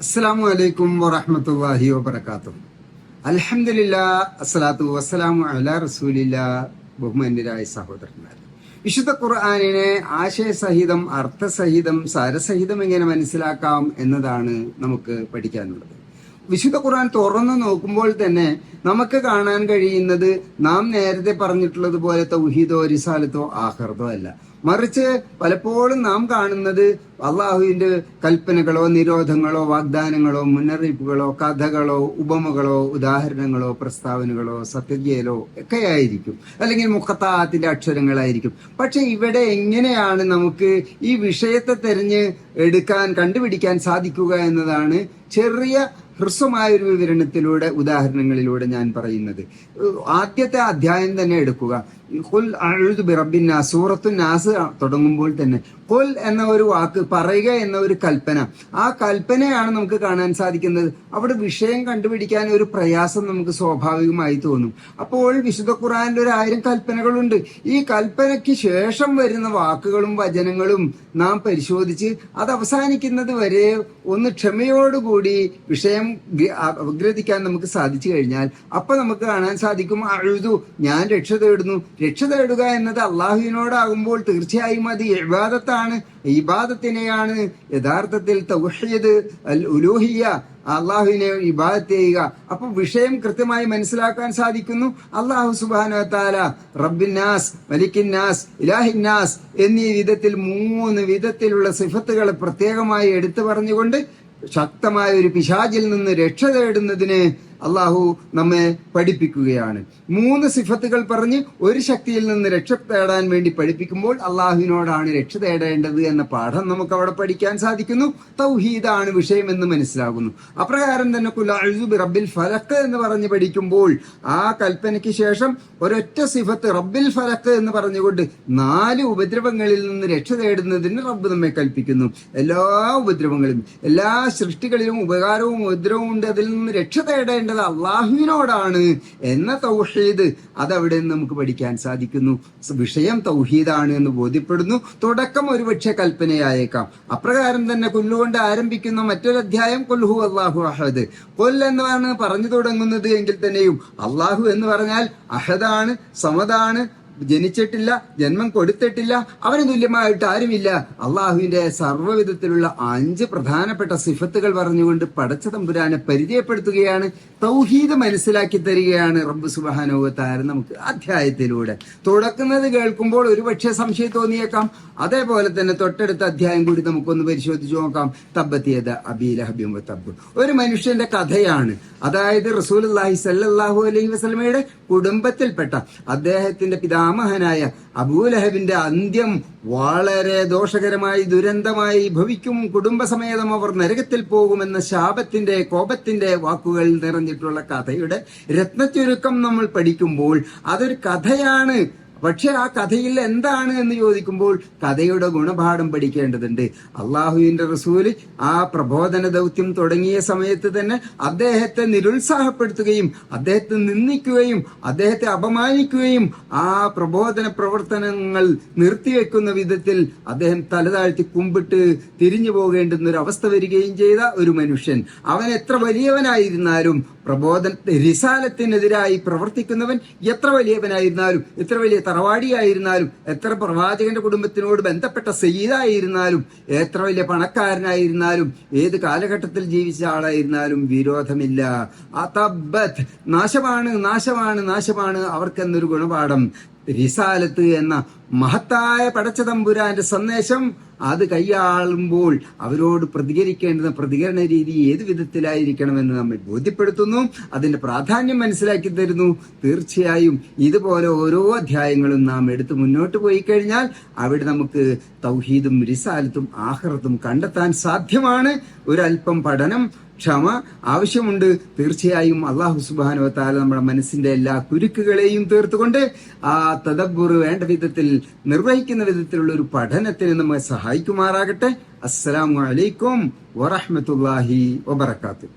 അസ്സാം അലൈക്കും വറഹമത്തല്ലാഹി വബർക്കാത്തു അലഹമില്ല അസ്സലാത്തു വസ്സലാമു അല റസൂലില്ല ബഹുമാന്യരായ സഹോദരന്മാർ വിശുദ്ധ ഖുർആാനിനെ ആശയസഹിതം അർത്ഥസഹിതം സാരസഹിതം എങ്ങനെ മനസ്സിലാക്കാം എന്നതാണ് നമുക്ക് പഠിക്കാനുള്ളത്. വിശുദ്ധ ഖുർആൻ തുറന്നു നോക്കുമ്പോൾ തന്നെ നമുക്ക് കാണാൻ കഴിയുന്നത് നാം നേരത്തെ പറഞ്ഞിട്ടുള്ളത് പോലെ തൗഹീദോ റിസാലത്തോ ആഹർദോ അല്ല. മറിച്ച് പലപ്പോഴും നാം കാണുന്നത് അള്ളാഹുവിന്റെ കൽപ്പനകളോ നിരോധങ്ങളോ വാഗ്ദാനങ്ങളോ മുന്നറിയിപ്പുകളോ കഥകളോ ഉപമകളോ ഉദാഹരണങ്ങളോ പ്രസ്താവനകളോ സത്യജയിലോ ഒക്കെ ആയിരിക്കും അല്ലെങ്കിൽ മുഖത്താത്തിന്റെ അക്ഷരങ്ങളായിരിക്കും. പക്ഷെ ഇവിടെ എങ്ങനെയാണ് നമുക്ക് ഈ വിഷയത്തെ തെരഞ്ഞ് എടുക്കാൻ കണ്ടുപിടിക്കാൻ സാധിക്കുക എന്നതാണ് ചെറിയ ഹ്രസ്വമായ ഒരു വിവരണത്തിലൂടെ ഉദാഹരണങ്ങളിലൂടെ ഞാൻ പറയുന്നത്. ആദ്യത്തെ അധ്യായം തന്നെ എടുക്കുക. ഖുൽ നാസ് തുടങ്ങുമ്പോൾ തന്നെ. ഖുൽ എന്ന ഒരു വാക്ക് പറയുക എന്ന ഒരു കൽപ്പന. ആ കൽപ്പനയാണ് നമുക്ക് കാണാൻ സാധിക്കുന്നത്. അവിടെ വിഷയം കണ്ടുപിടിക്കാൻ ഒരു പ്രയാസം നമുക്ക് സ്വാഭാവികമായി തോന്നും. അപ്പോൾ വിശുദ്ധ ഖുറാനിൽ ഒരു ആയിരം കൽപ്പനകളുണ്ട്. ഈ കൽപ്പനയ്ക്ക് ശേഷം വരുന്ന വാക്കുകളും വചനങ്ങളും നാം പരിശോധിച്ച് അത് അവസാനിക്കുന്നത് വരെ ഒന്ന് ക്ഷമയോടുകൂടി വിഷയം അപഗ്രഥിക്കാൻ നമുക്ക് സാധിച്ചു കഴിഞ്ഞാൽ അപ്പൊ നമുക്ക് കാണാൻ സാധിക്കും അഴുതു ഞാൻ രക്ഷ തേടുന്നു രക്ഷ തേടുക എന്നത് അള്ളാഹുവിനോടാകുമ്പോൾ തീർച്ചയായും അത് ഇബാദത്താണ്. ഇബാദത്തിനെയാണ് യഥാർത്ഥത്തിൽ തൗഹീദ് അൽ ഉലൂഹിയ അള്ളാഹുവിനെ ഇബാദത്ത് ചെയ്യുക. അപ്പൊ വിഷയം കൃത്യമായി മനസ്സിലാക്കാൻ സാധിക്കുന്നു. അള്ളാഹു സുബാന റബ്ബിന്നാസ് മലിക്കിന്നാസ് ഇലാഹിന്നാസ് എന്നീ വിധത്തിൽ മൂന്ന് വിധത്തിലുള്ള സിഫത്തുകൾ പ്രത്യേകമായി എടുത്തു പറഞ്ഞുകൊണ്ട് ശക്തമായ ഒരു പിശാചിൽ നിന്ന് രക്ഷ തേടുന്നതിന് അള്ളാഹു നമ്മെ പഠിപ്പിക്കുകയാണ്. മൂന്ന് സിഫത്തുകൾ പറഞ്ഞ് ഒരു ശക്തിയിൽ നിന്ന് രക്ഷ തേടാൻ വേണ്ടി പഠിപ്പിക്കുമ്പോൾ അള്ളാഹുവിനോടാണ് രക്ഷ തേടേണ്ടത് എന്ന പാഠം നമുക്ക് അവിടെ പഠിക്കാൻ സാധിക്കുന്നു. തൗഹീദാണ് വിഷയമെന്ന് മനസ്സിലാകുന്നു. അപ്രകാരം തന്നെ റബ്ബിൽ ഫലക്ക് എന്ന് പറഞ്ഞ് പഠിക്കുമ്പോൾ ആ കൽപ്പനയ്ക്ക് ശേഷം ഒരൊറ്റ സിഫത്ത് റബ്ബിൽ ഫലക്ക് എന്ന് പറഞ്ഞുകൊണ്ട് നാല് ഉപദ്രവങ്ങളിൽ നിന്ന് രക്ഷ തേടുന്നതിന് റബ്ബ് നമ്മെ കൽപ്പിക്കുന്നു. എല്ലാ ഉപദ്രവങ്ങളും എല്ലാ സൃഷ്ടികളിലും ഉപകാരവും ഉപദ്രവവും ഉണ്ട്. അതിൽ നിന്ന് രക്ഷ തേടേണ്ട ചെയ്യേണ്ടത് അള്ളാഹുവിനോടാണ് എന്ന തൗഹീദ് അതവിടെ നിന്ന് നമുക്ക് പഠിക്കാൻ സാധിക്കുന്നു. വിഷയം തൗഹീദാണ് എന്ന് ബോധ്യപ്പെടുന്നു. തുടക്കം ഒരുപക്ഷെ കൽപ്പനയായേക്കാം. അപ്രകാരം തന്നെ കൊല്ലുകൊണ്ട് ആരംഭിക്കുന്ന മറ്റൊരു അധ്യായം കൊല്ലുഹു അള്ളാഹു അഹദ് കൊല്ലെന്നാണ് പറഞ്ഞു തുടങ്ങുന്നത് എങ്കിൽ തന്നെയും അള്ളാഹു എന്ന് പറഞ്ഞാൽ അഹദാണ് സമതാണ് ജനിച്ചിട്ടില്ല ജന്മം കൊടുത്തിട്ടില്ല അവന് തുല്യമായിട്ട് ആരുമില്ല. അള്ളാഹുവിന്റെ സർവവിധത്തിലുള്ള അഞ്ച് പ്രധാനപ്പെട്ട സിഫത്തുകൾ പറഞ്ഞുകൊണ്ട് പടച്ച തമ്പുരാനെ പരിചയപ്പെടുത്തുകയാണ് തൗഹീദ് മനസ്സിലാക്കി തരികയാണ് റബ്ബ് സുബാനോകത്താരൻ നമുക്ക് അധ്യായത്തിലൂടെ. തുടക്കുന്നത് കേൾക്കുമ്പോൾ ഒരുപക്ഷെ സംശയം തോന്നിയേക്കാം. അതേപോലെ തന്നെ തൊട്ടടുത്ത അധ്യായം കൂടി നമുക്കൊന്ന് പരിശോധിച്ചു നോക്കാം. തബ്ബത്തിയത് അബീലഹബിയും തബ്ബ് ഒരു മനുഷ്യന്റെ കഥയാണ്. അതായത് റസൂൽ അള്ളാഹി സല്ലാഹു അലൈഹി വസ്ലമയുടെ കുടുംബത്തിൽപ്പെട്ട അദ്ദേഹത്തിന്റെ പിതാമഹനായ അബൂലഹബിന്റെ അന്ത്യം വളരെ ദോഷകരമായി ദുരന്തമായി ഭവിക്കും. കുടുംബസമേതം അവർ നരകത്തിൽ പോകുമെന്ന ശാപത്തിന്റെ കോപത്തിന്റെ വാക്കുകൾ നിറഞ്ഞിട്ടുള്ള കഥയുടെ രത്നച്ചുരുക്കം നമ്മൾ പഠിക്കുമ്പോൾ അതൊരു കഥയാണ്. പക്ഷെ ആ കഥയിൽ എന്താണ് എന്ന് ചോദിക്കുമ്പോൾ കഥയുടെ ഗുണപാഠം പഠിക്കേണ്ടതുണ്ട്. അള്ളാഹുവിന്റെ റസൂൽ ആ പ്രബോധന ദൗത്യം തുടങ്ങിയ സമയത്ത് തന്നെ അദ്ദേഹത്തെ നിരുത്സാഹപ്പെടുത്തുകയും അദ്ദേഹത്തെ നിന്ദിക്കുകയും അദ്ദേഹത്തെ അപമാനിക്കുകയും ആ പ്രബോധന പ്രവർത്തനങ്ങൾ നിർത്തിവെക്കുന്ന വിധത്തിൽ അദ്ദേഹം തലതാഴ്ത്തി കുമ്പിട്ട് തിരിഞ്ഞു പോകേണ്ടുന്ന ഒരു അവസ്ഥ വരികയും ചെയ്ത ഒരു മനുഷ്യൻ. അവൻ എത്ര വലിയവനായിരുന്നാലും പ്രബോധന റിസാലത്തിനെതിരായി പ്രവർത്തിക്കുന്നവൻ എത്ര വലിയവനായിരുന്നാലും എത്ര വലിയ തറവാടിയായിരുന്നാലും എത്ര പ്രവാചകന്റെ കുടുംബത്തിനോട് ബന്ധപ്പെട്ട സെയ്തായിരുന്നാലും എത്ര വലിയ പണക്കാരനായിരുന്നാലും ഏത് കാലഘട്ടത്തിൽ ജീവിച്ച ആളായിരുന്നാലും വിരോധമില്ല. നാശമാണ് നാശമാണ് നാശമാണ് അവർക്കെന്നൊരു ഗുണപാഠം. റിസാലത്ത് എന്ന മഹത്തായ പടച്ച തമ്പുരാന്റെ സന്ദേശം അത് കൈയാളുമ്പോൾ അവരോട് പ്രതികരിക്കേണ്ടുന്ന പ്രതികരണ രീതി ഏത് വിധത്തിലായിരിക്കണമെന്ന് നമ്മൾ ബോധ്യപ്പെടുത്തുന്നു. അതിന്റെ പ്രാധാന്യം മനസ്സിലാക്കി തരുന്നു. തീർച്ചയായും ഇതുപോലെ ഓരോ അധ്യായങ്ങളും നാം എടുത്ത് മുന്നോട്ട് പോയി കഴിഞ്ഞാൽ അവിടെ നമുക്ക് തൗഹീദും റിസാലത്തും ആഹ്റത്തും കണ്ടെത്താൻ സാധ്യമാണ്. ഒരല്പം പഠനം ക്ഷമ ആവശ്യമുണ്ട്. തീർച്ചയായും അള്ളാഹു സുബാനുവത്താല താല നമ്മുടെ മനസ്സിന്റെ എല്ലാ കുരുക്കുകളെയും തീർത്തുകൊണ്ട് ആ തദബ്ബുർ വേണ്ട വിധത്തിൽ നിർവഹിക്കുന്ന വിധത്തിലുള്ള ഒരു പഠനത്തിന് നമ്മെ സഹായിക്കുമാറാകട്ടെ. അസ്സലാമു അലൈക്കും വറഹമത്തല്ലാഹി വബർക്കാത്തു